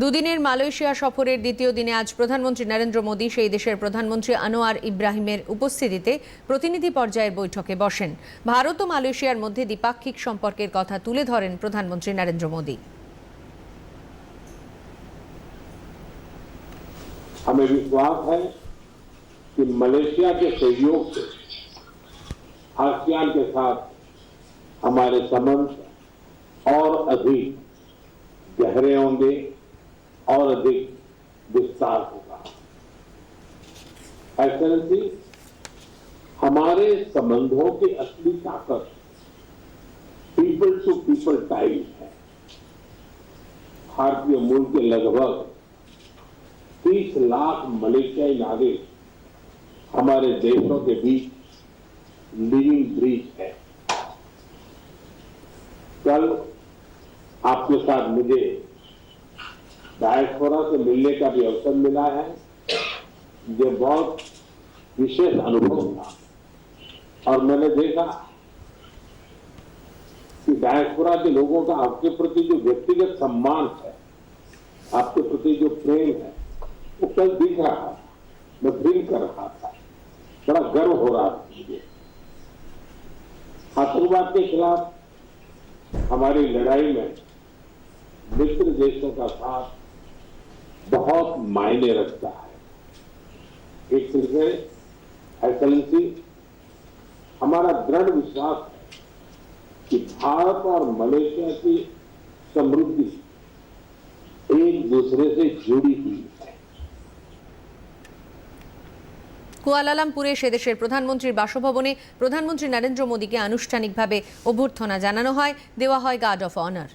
দুদিনের মালয়েশিয়া সফরের দ্বিতীয় দিনে আজ প্রধানমন্ত্রী নরেন্দ্র মোদী সেই দেশের প্রধানমন্ত্রী আনোয়ার ইব্রাহিমের উপস্থিতিতে প্রতিনিধি পর্যায়ের বৈঠকে বসেন ভারত ও মালয়েশিয়ার মধ্যে দ্বিপাক্ষিক সম্পর্কের কথা তুলে ধরেন প্রধানমন্ত্রী নরেন্দ্র মোদী हमें विश्वास है कि मलेशिया के सहयोग से आसियान के साथ हमारे संबंध और अधिक गहरे होंगे और अधिक विस्तार होगा। एक्सलेंसी हमारे संबंधों की असली ताकत पीपल टू पीपल टाइज है। भारतीय मूल के लगभग तीस लाख मलेशियाई नागरिक हमारे देशों के बीच लिविंग ब्रिज है। कल आपके साथ मुझे डायस्पोरा से मिलने का भी अवसर मिला है, जो बहुत विशेष अनुभव था। और मैंने देखा कि डायस्पोरा के लोगों का आपके प्रति जो व्यक्तिगत सम्मान है, आपके प्रति जो प्रेम है, वो कल दिख रहा था। मैं फील कर रहा था। बड़ा गर्व हो रहा था मुझे। आतंकवाद के खिलाफ हमारी लड़ाई में मित्र देशों का साथ बहुत मायने रखता है। एक सिलसिले से एक्सलेंसी हमारा दृढ़ विश्वास है कि भारत और मलेशिया की समृद्धि एक दूसरे से जुड़ी हुई है। কুয়ালালামপুরে সেদেশের প্রধানমন্ত্রীর বাসভবনে প্রধানমন্ত্রী নরেন্দ্র মোদীকে আনুষ্ঠানিকভাবে অভ্যর্থনা জানানো হয়। দেওয়া হয় গার্ড অফ অনার।